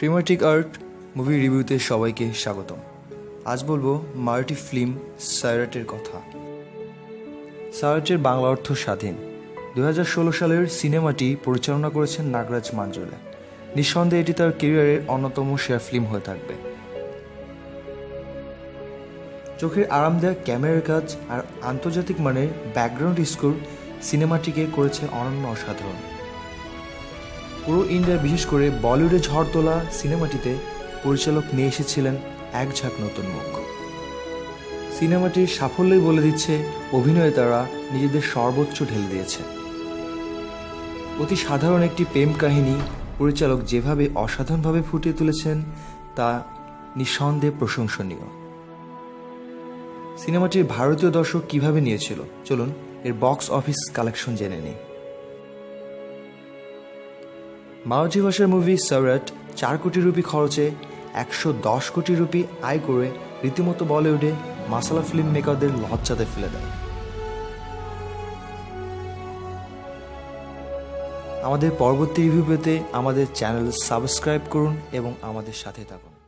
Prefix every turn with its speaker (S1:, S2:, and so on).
S1: ট্রিমাটিক art movie রিভিউতে সবাইকে স্বাগতম। আজ বলব মারাঠি ফিল্ম সায়রাটের কথা। সায়রাটের বাংলা অর্থ স্বাধীন। দু হাজার ষোলো সালের সিনেমাটি পরিচালনা করেছেন নাগরাজ মাঞ্জুলে। নিঃসন্দেহে এটি তার কেরিয়ারের অন্যতম সেরা ফিল্ম হয়ে থাকবে। চোখের আরামদায়ক ক্যামেরার কাজ আর আন্তর্জাতিক মানের ব্যাকগ্রাউন্ড স্কোর সিনেমাটিকে করেছে অনন্য অসাধারণ। পুরো ইন্ডিয়া বিশেষ করে বলিউডে ঝড় তোলা সিনেমাটিতে পরিচালক নিয়ে এসেছিলেন এক ঝাঁক নতুন মুখ। সিনেমাটির সাফল্যই বলে দিচ্ছে অভিনয়ে তারা নিজেদের সর্বোচ্চ ঢেলে দিয়েছে। অতি সাধারণ একটি প্রেম কাহিনী পরিচালক যেভাবে অসাধারণভাবে ফুটিয়ে তুলেছেন, তা নিঃসন্দেহে প্রশংসনীয়। সিনেমাটির ভারতীয় দর্শক কীভাবে নিয়েছিল? চলুন এর বক্স অফিস কালেকশন জেনে নিই। মারাঠি ভাষার মুভি সরট চার কোটি রুপি খরচে, একশো দশ কোটি রুপি আয় করে রীতিমতো বলিউডে মাসালা ফিল্ম মেকারদের লজ্জাতে ফেলে দেয়। আমাদের পরবর্তী রিভিউ পেতে আমাদের চ্যানেল সাবস্ক্রাইব করুন এবং আমাদের সাথে থাকুন।